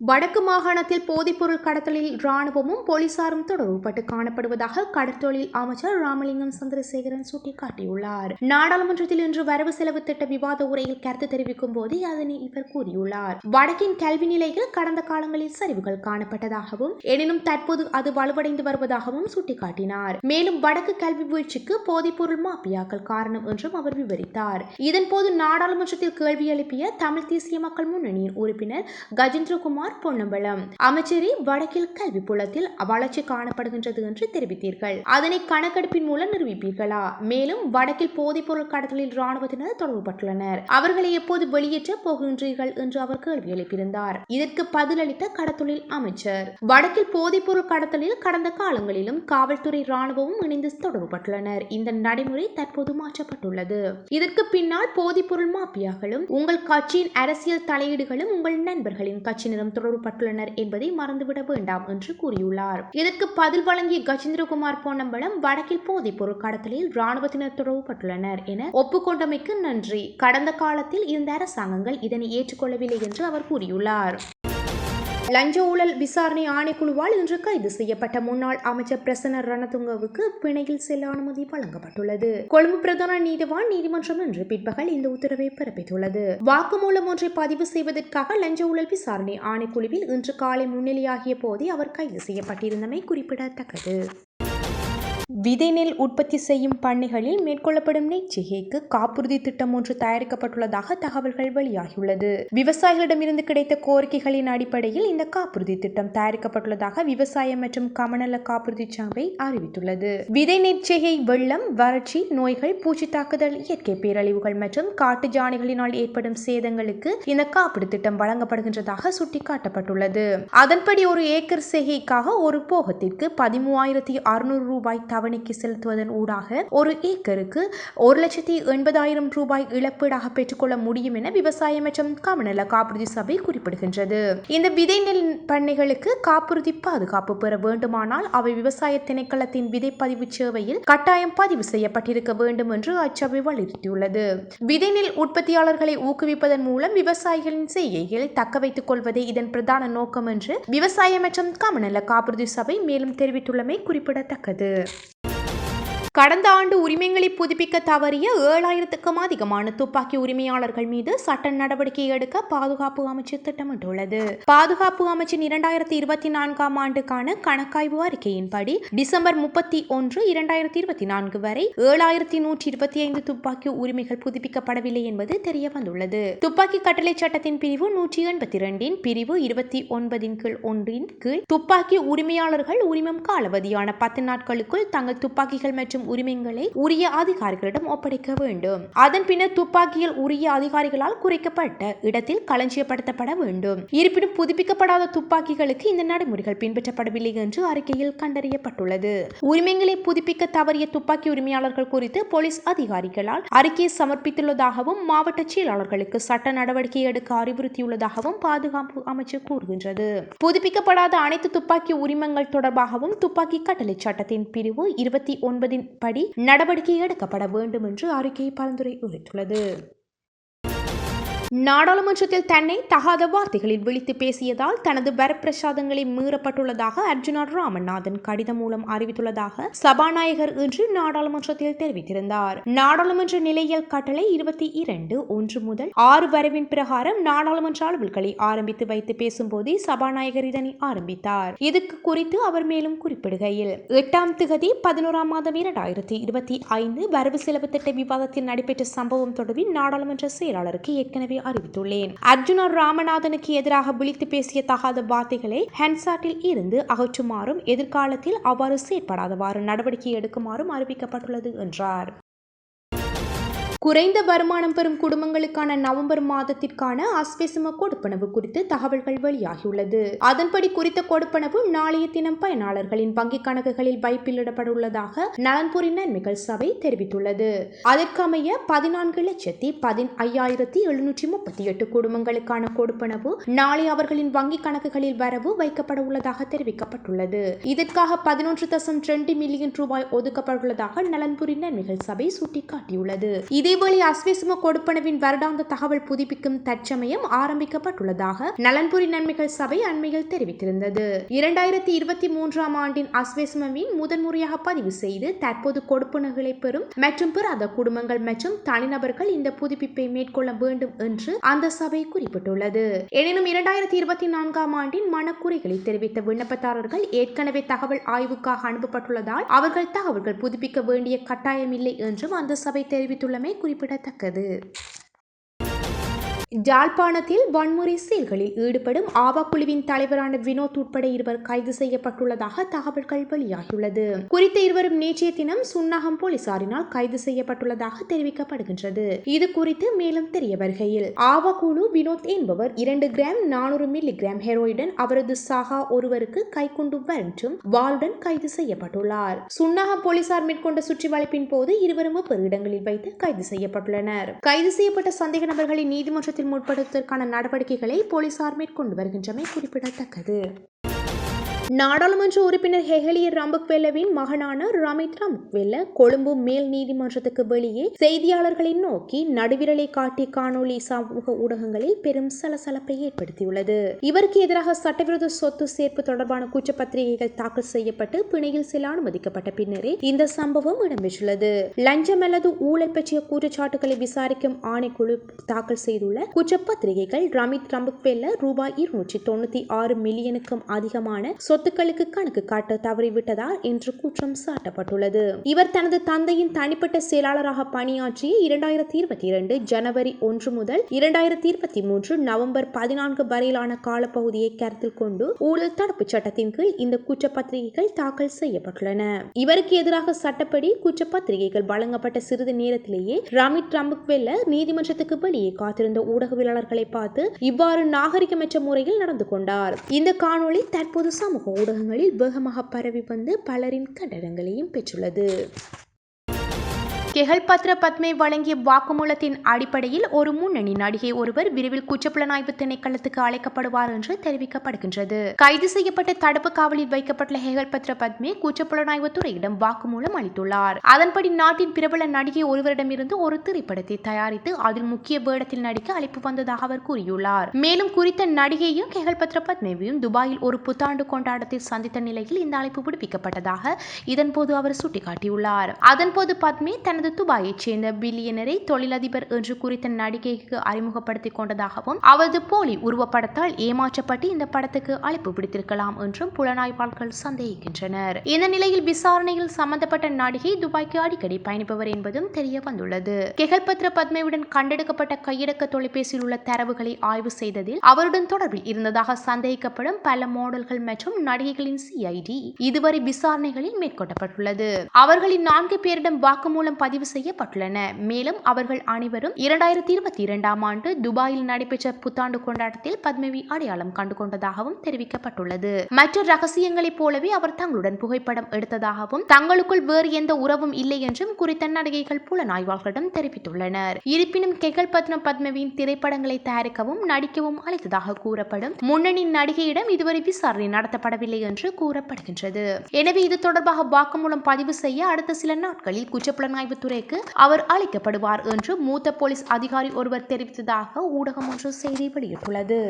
வடக்கு மாகாணத்தில் போதைப்பொருள் கடத்தலில் ராணுவமும் போலீசாரும் தொடர்புபட்டு காணப்படுவதாக கடற்தொழில் அமைச்சர் ராமலிங்கம் சந்திரசேகரன் சுட்டிக்காட்டியுள்ளார். நாடாளுமன்றத்தில் இன்று வரவு செலவு திட்ட விவாத உரையில் கருத்து தெரிவிக்கும் போது அதனை இவர் கூறியுள்ளார். வடக்கின் கல்வி நிலையில் கடந்த காலங்களில் சரிவுகள் காணப்பட்டதாகவும் எனினும் தற்போது அது வலுவடைந்து வருவதாகவும் சுட்டிக்காட்டினார். மேலும் வடக்கு கல்வி வீழ்ச்சிக்கு போதைப்பொருள் மாபியாக்கள் காரணம் என்றும் அவர் விவரித்தார். இதன்போது நாடாளுமன்றத்தில் கேள்வி எழுப்பிய தமிழ் தேசிய மக்கள் முன்னணியின் உறுப்பினர் கஜேந்திரகுமார் பொன்னம்பலம். அமைச்சரே வடக்கில் கல்வி புலத்தில் வளர்ச்சி காணப்படுகின்றது என்று தெரிவித்தீர்கள். அதனை கணக்கெடுப்பின் மூலம் நிரூபிப்பீர்களா? மேலும் வடக்கில் போதைப்பொருள் கடத்தலில் ராணுவத்தினர் தொடர்புபட்டுள்ளனர். அவர்களை எப்போது வெளியேற்ற போகின்றீர்கள் என்று அவர் கேள்வி எழுப்பியிருந்தார். இதற்கு பதிலளித்த கடத்தொழில் அமைச்சர். வடக்கில் போதைப்பொருள் கடத்தலில் கடந்த காலங்களிலும் காவல்துறை ராணுவமும் இணைந்து தொடர்புபட்டுள்ளனர். இந்த நடைமுறை தற்போது மாற்றப்பட்டுள்ளது. இதற்கு பின்னால் போதைப்பொருள் மாபியாக்களும் உங்கள் கட்சியின் அரசியல் தலையீடுகளும் உங்கள் நண்பர்களின் கட்சியினரும் தொடர்புபட்டுள்ளனர் என்பதை மறந்துவிட வேண்டாம் என்று கூறியுள்ளார். இதற்கு பதில் வழங்கிய கஜேந்திரகுமார் பொன்னம்பலம் வடக்கில் போதைப் பொருள் கடத்தலில் ராணுவத்தினர் தொடர்புபட்டுள்ளனர் என ஒப்புக்கொண்டமைக்கு நன்றி. கடந்த காலத்தில் இருந்த அரசாங்கங்கள் இதனை ஏற்றுக்கொள்ளவில்லை என்று அவர் கூறியுள்ளார். லஞ்ச ஊழல் விசாரணை ஆணைக்குழுவால் இன்று கைது செய்யப்பட்ட முன்னாள் அமைச்சர் பிரசன்ன ரணதுங்கவுக்கு பிணையில் செல்ல அனுமதி வழங்கப்பட்டுள்ளது. கொழும்பு பிரதான நீதிவான் நீதிமன்றம் இன்று பிற்பகல் இந்த உத்தரவை பிறப்பித்துள்ளது. வாக்குமூலம் ஒன்றை பதிவு செய்வதற்காக லஞ்ச ஊழல் விசாரணை ஆணைக்குழுவில் இன்று காலை முன்னிலையாகிய போதே அவர் கைது செய்யப்பட்டிருந்தமை குறிப்பிடத்தக்கது. விதைநெல் உற்பத்தி செய்யும் பண்ணைகளில் மேற்கொள்ளப்படும் நெய்ச்சிகைக்கு காப்புறுதி திட்டம் ஒன்று தயாரிக்கப்பட்டுள்ளதாக தகவல்கள் வெளியாகியுள்ளது. விவசாயிகளிடமிருந்து கிடைத்த கோரிக்கைகளின் அடிப்படையில் இந்த காப்புறுதி திட்டம் தயாரிக்கப்பட்டுள்ளதாக விவசாயம் மற்றும் கமநல காப்புறுதி சபை அறிவித்துள்ளது. விதை நெற்செய்கை வெள்ளம் வறட்சி நோய்கள் பூச்சி தாக்குதல் இயற்கை பேரழிவுகள் மற்றும் காட்டு ஜானைகளினால் ஏற்படும் சேதங்களுக்கு இந்த காப்பீடு திட்டம் வழங்கப்படுகின்றதாக சுட்டிக்காட்டப்பட்டுள்ளது. அதன்படி ஒரு ஏக்கர் செய்கைக்காக ஒரு போகத்திற்கு பதிமூவாயிரத்தி அறுநூறு ரூபாய் தவணைக்கு செலுத்துவதன் ஊடாக ஒரு ஏக்கருக்கு ஒரு லட்சத்தி எண்பதாயிரம் ரூபாய் இழப்பீடாக பெற்றுக்கொள்ள முடியும் என விவசாய மற்றும் காமநல காப்புறுதி சபை குறிப்பிடுகின்றது. இந்த விதை நெல் பண்ணைகளுக்கு காப்புறுதி பாதுகாப்பு பெற வேண்டுமானால் அவை விவசாய திணைக்களத்தின் விதைப்பதிவு சேவையில் கட்டாயம் பதிவு செய்யப்பட்டிருக்க வேண்டும் என்று அச்சபை வலியுறுத்தியுள்ளது. விதை நெல் உற்பத்தியாளர்களை ஊக்குவிப்பதன் மூலம் விவசாயிகளின் செய்கைகளை தக்க வைத்துக் கொள்வதே இதன் பிரதான நோக்கம் என்று விவசாய மற்றும் காமநல காப்புறுதி சபை மேலும் தெரிவித்துள்ளமை குறிப்பிடத்தக்கது. கடந்த ஆண்டு உரிமங்களை புதுப்பிக்க தவறிய ஏழாயிரத்துக்கும் அதிகமான துப்பாக்கி உரிமையாளர்கள் மீது சட்ட நடவடிக்கை எடுக்க பாதுகாப்பு அமைச்சு திட்டமிட்டுள்ளது. பாதுகாப்பு அமைச்சின் இரண்டாயிரத்தி இருபத்தி நான்காம் ஆண்டுக்கான கணக்காய்வு அறிக்கையின்படி டிசம்பர் முப்பத்தி ஒன்று இரண்டாயிரத்தி இருபத்தி நான்கு வரை ஏழாயிரத்தி நூற்றி இருபத்தி ஐந்து துப்பாக்கி உரிமைகள் புதுப்பிக்கப்படவில்லை என்பது தெரிய வந்துள்ளது துப்பாக்கி கட்டளை சட்டத்தின் பிரிவு நூற்றி எண்பத்தி இரண்டின் பிரிவு இருபத்தி ஒன்பதின் கீழ் ஒன்றின் கீழ் துப்பாக்கி உரிமையாளர்கள் உரிமம் காலவதியான பத்து நாட்களுக்குள் தங்கள் துப்பாக்கிகள் மற்றும் உரிமங்களை உரிய அதிகாரிகளிடம் ஒப்படைக்க வேண்டும். அதன் பின்னர் துப்பாக்கியில் உரிய அதிகாரிகளால் குறைக்கப்பட்ட இடத்தில் களஞ்சியப்படுத்தப்பட வேண்டும். இருப்பினும் புதுப்பிக்கப்படாத துப்பாக்கிகளுக்கு இந்த நடைமுறைகள் பின்பற்றப்படவில்லை என்று அறிக்கையில் கண்டறியப்பட்டுள்ளது. உரிமைகளை புதுப்பிக்க தவறிய துப்பாக்கி உரிமையாளர்கள் குறித்து போலீஸ் அதிகாரிகளால் அறிக்கையை சமர்ப்பித்துள்ளதாகவும் மாவட்ட செயலாளர்களுக்கு சட்ட நடவடிக்கை எடுக்க அறிவுறுத்தியுள்ளதாகவும் பாதுகாப்பு அமைச்சர் கூறுகின்றது. புதுப்பிக்கப்படாத அனைத்து துப்பாக்கி உரிமங்கள் தொடர்பாகவும் துப்பாக்கி கட்டளை சட்டத்தின் பிரிவு இருபத்தி ஒன்பதின் படி நடவடிக்கை எடுக்கப்பட வேண்டும் என்று அறிக்கை பரிந்துரை உரைத்துள்ளது நாடாளுமன்றத்தில் தன்னை தகாத வார்த்தைகளில் விழித்து பேசியதால் தனது வரப்பிரசாதங்களை மீறப்பட்டுள்ளதாக அர்ஜுனா ராமநாதன் கடிதம் மூலம் அறிவித்துள்ளதாக சபாநாயகர் இன்று நாடாளுமன்றத்தில் தெரிவித்திருந்தார். நாடாளுமன்ற நிலையியல் கட்டளை இருபத்தி இரண்டு ஒன்று முதல் ஆறு வரவின் பிரகாரம் நாடாளுமன்ற அலுவல்களை ஆரம்பித்து வைத்து பேசும்போதே சபாநாயகர் இதனை ஆரம்பித்தார். இதுக்கு குறித்து அவர் மேலும் குறிப்பிடுகையில் எட்டாம் திகதி பதினோராம் மாதம் இரண்டாயிரத்தி இருபத்தி ஐந்து வரவு செலவு திட்ட விவாதத்தில் நடைபெற்ற சம்பவம் தொடர்பில் நாடாளுமன்ற செயலாளருக்கு ஏற்கனவே அறிவித்துள்ளேன். அர்ஜுனா ராமநாதனுக்கு எதிராக விழித்து பேசிய தகாத வார்த்தைகளை ஹென்சாட்டில் இருந்து அகற்றுமாறும் எதிர்காலத்தில் அவ்வாறு செயற்படாதவாறு நடவடிக்கை எடுக்குமாறும் அறிவிக்கப்பட்டுள்ளது என்றார். குறைந்த வருமானம் பெறும் குடும்பங்களுக்கான நவம்பர் மாதத்திற்கான அஸ்வெசும கொடுப்பனவு குறித்து தகவல்கள் வெளியாகியுள்ளது. அதன்படி குறித்த கொடுப்பனவு நாளைய தினம் பயனாளர்களின் வங்கிக் கணக்குகளில் வைப்பிலிடப்பட்டுள்ளதாக நலன்புரி நன்மைகள் சபை தெரிவித்துள்ளது. அதற்கமைய பதினான்கு லட்சத்தி பதின் ஐயாயிரத்தி எழுநூற்றி முப்பத்தி எட்டு குடும்பங்களுக்கான கொடுப்பனவு நாளை அவர்களின் வங்கிக் கணக்குகளில் வரவு வைக்கப்பட உள்ளதாக தெரிவிக்கப்பட்டுள்ளது. இதற்காக பதினொன்று தசம் ரெண்டு மில்லியன் ரூபாய் ஒதுக்கப்பட்டுள்ளதாக நலன்புரி நன்மைகள் சபை சுட்டிக்காட்டியுள்ளது. இது இதேவேளை அஸ்விசும கொடுப்பனவின் வருடாந்த தகவல் புதுப்பிக்கும் தற்சமயம் ஆரம்பிக்கப்பட்டுள்ளதாக நலன்புரி நன்மைகள் சபை அண்மையில் தெரிவித்திருந்தது. இரண்டாயிரத்தி இருபத்தி மூன்றாம் ஆண்டின் அஸ்விசுமவின் முதன்முறையாக பதிவு செய்து தற்போது கொடுப்பனவுகளை பெறும் மற்றும் பெறாத குடும்பங்கள் மற்றும் தனிநபர்கள் இந்த புதுப்பிப்பை மேற்கொள்ள வேண்டும் என்று அந்த சபை குறிப்பிட்டுள்ளது. எனினும் இரண்டாயிரத்தி இருபத்தி நான்காம் ஆண்டின் மனக்குறைகளை தெரிவித்த விண்ணப்பதாரர்கள் ஏற்கனவே தகவல் ஆய்வுக்காக அனுப்பப்பட்டுள்ளதால் அவர்கள் தகவல்கள் புதுப்பிக்க வேண்டிய கட்டாயமில்லை என்றும் அந்த சபை தெரிவித்துள்ளமை குறிப்பிடத்தக்கது. ஜாழ்ப்பாணத்தில் வன்முறை செயல்களில் ஈடுபடும் ஆவா குழுவின் தலைவரான வினோத் உட்பட இருவர் கைது செய்யப்பட்டுள்ளதாக தகவல்கள் வெளியாகியுள்ளது. குறித்த இருவரும் நேற்றைய தினம் சுன்னாகம் போலீசாரினால் கைது செய்யப்பட்டுள்ளதாக தெரிவிக்கப்படுகின்றது. இது குறித்து மேலும் தெரிய வருகையில் ஆவா குழு வினோத் என்பவர் இரண்டு கிராம் நானூறு மில்லி கிராம் ஹெரோயுடன் அவரது சாகா ஒருவருக்கு கைக்குண்டு மற்றும் வாளுடன் கைது செய்யப்பட்டுள்ளார். சுன்னாகம் போலீசார் மேற்கொண்ட சுற்றி வளைப்பின் போது இருவரும் வெவ்வேறு இடங்களில் வைத்து கைது செய்யப்பட்டுள்ளனர். கைது செய்யப்பட்ட சந்தேக நபர்களை குற்றத்தில் முற்படுத்துவதற்கான நடவடிக்கைகளை போலீசார் மேற்கொண்டு வருகின்றமை குறிப்பிடத்தக்கது. நாடாளுமன்ற உறுப்பினர் ஹெஹலிய ரம்பக்வெல்லவின் மகனான ரமித் ரம்பக்வெல்ல கொழும்பு மேல் நீதிமன்றத்துக்கு வெளியே செய்தியாளர்களை நோக்கி நடுவிரலை காட்டிய காணொலி சமூக ஊடகங்களில் பெரும் சலசலப்பை ஏற்படுத்தியுள்ளது. இவருக்கு எதிராக சட்டவிரோத சொத்து சேர்ப்பு தொடர்பான குற்றப்பத்திரிகைகள் தாக்கல் செய்யப்பட்டு பிணையில் சில அனுமதிக்கப்பட்ட பின்னரே இந்த சம்பவம் இடம்பெற்றுள்ளது. லஞ்சம் அல்லது ஊழல் பற்றிய குற்றச்சாட்டுகளை விசாரிக்கும் ஆணைக்குழு தாக்கல் செய்துள்ள குற்றப்பத்திரிகைகள் ரமித் ரம்புக்வெல்ல ரூபாய் இருநூற்றி தொண்ணூத்தி ஆறு மில்லியனுக்கும் அதிகமான சொத்துக்களுக்கு கணக்கு காட்ட தவறிவிட்டதால் என்று குற்றம் சாட்டப்பட்டுள்ளது. இவர் தனது தந்தையின் தனிப்பட்ட செயலாளராக பணியாற்றிய இரண்டாயிரத்தி இருபத்தி இரண்டு ஜனவரி ஒன்று முதல் இரண்டாயிரத்தி இருபத்தி மூன்று நவம்பர் பதினான்கு வரையிலான காலப்பகுதியை கருத்தில் கொண்டு ஊழல் தடுப்பு சட்டத்தின் கீழ் இந்த குற்றப்பத்திரிகைகள் தாக்கல் செய்யப்பட்டுள்ளன. இவருக்கு எதிராக சட்டப்படி குற்றப்பத்திரிகைகள் வழங்கப்பட்ட சிறிது நேரத்திலேயே ரமித் ரம்புக்வெல்ல நீதிமன்றத்துக்கு வெளியே காத்திருந்த ஊடகவியலாளர்களை பார்த்து இவ்வாறு நாகரிகமற்ற முறையில் நடந்து கொண்டார். இந்த காணொளி தற்போது சமூக ஊடகங்களில் வேகமாக பரவி வந்து பலரின் கண்டனங்களையும் பெற்றுள்ளது. கெஹல்பத்ர பத்மே வழங்கிய வாக்குமூலத்தின் அடிப்படையில் ஒரு முன்னணி நடிகை ஒருவர் விரைவில் குற்றப்புலனாய்வு திணைக்களத்துக்கு அழைக்கப்படுவார் என்று தெரிவிக்கப்படுகின்றது. கைது செய்யப்பட்ட தடுப்பு காவலில் வைக்கப்பட்டுள்ள ஹெகல்பத்ர பத்மே குற்றப்புலனாய்வு துறையிடம் வாக்குமூலம் அளித்துள்ளார். அதன்படி நாட்டின் பிரபல நடிகை ஒருவரிடமிருந்து ஒரு திரைப்படத்தை தயாரித்து அதில் முக்கிய வேடத்தில் நடிக்க அழைப்பு வந்ததாக அவர் கூறியுள்ளார். மேலும் குறித்த நடிகையும் கெஹல்பத்ர பத்மேவையும் துபாயில் ஒரு புத்தாண்டு கொண்டாட்டத்தில் சந்தித்த நிலையில் இந்த அழைப்பு விடுவிக்கப்பட்டதாக இதன்போது அவர் சுட்டிக்காட்டியுள்ளார். அதன்போது பத்மே தனது துபாயைச் சேர்ந்த பில்லியனரை தொழிலதிபர் என்று குறித்த நடிகைக்கு அறிமுகப்படுத்திக் கொண்டதாகவும் அவரது போலி உருவப்படத்தால் ஏமாற்றப்பட்டு இந்த படத்துக்கு அழைப்பு விடுத்திருக்கலாம் என்றும் புலனாய்வாளர்கள் சந்தேகிக்கின்றனர். இந்த நிலையில் விசாரணையில் சம்பந்தப்பட்ட நடிகை துபாய்க்கு அடிக்கடி பயணிப்பவர் என்பதும் தெரிய வந்துள்ளது. கெகல்பத்ர பத்மேவுடன் கண்டெடுக்கப்பட்ட கையடக்க தொலைபேசியில் உள்ள தரவுகளை ஆய்வு செய்ததில் அவருடன் தொடர்பில் இருந்ததாக சந்தேகிக்கப்படும் பல மாடல்கள் மற்றும் நடிகைகளின் சிஐடி இதுவரை விசாரணைகளில் மேற்கொள்ளப்பட்டுள்ளது. அவர்களின் நான்கு பேரிடம் வாக்குமூலம் பதிவு செய்யப்பட்டுள்ளன. மேலும் அவர்கள் அனைவரும் இரண்டாயிரத்தி இருபத்தி இரண்டாம் ஆண்டு துபாயில் நடைபெற்ற புத்தாண்டு கொண்டாட்டத்தில் பத்மவி அடையாளம் கண்டு கொண்டதாகவும் தெரிவிக்கப்பட்டுள்ளது. மற்ற ரகசியங்களைப் போலவே அவர் தங்களுடன் புகைப்படம் எடுத்ததாகவும் தங்களுக்குள் வேறு எந்த உறவும் இல்லை என்றும் குறித்த நடிகைகள் புலனாய்வாளர்களிடம் தெரிவித்துள்ளனர். இருப்பினும் கெகல் பத்ன பத்மவியின் திரைப்படங்களை தயாரிக்கவும் நடிக்கவும் அழைத்ததாக கூறப்படும் முன்னணி நடிகையிடம் இதுவரை விசாரணை நடத்தப்படவில்லை என்று கூறப்படுகின்றது. எனவே இது தொடர்பாக வாக்குமூலம் பதிவு செய்ய அடுத்த சில நாட்களில் குற்றப்புலனாய்வு துறைக்கு அவர் அழைக்கப்படுவார் என்று மூத்த போலீஸ் அதிகாரி ஒருவர் தெரிவித்ததாக ஊடகம் ஒன்று செய்தி வெளியிட்டுள்ளது.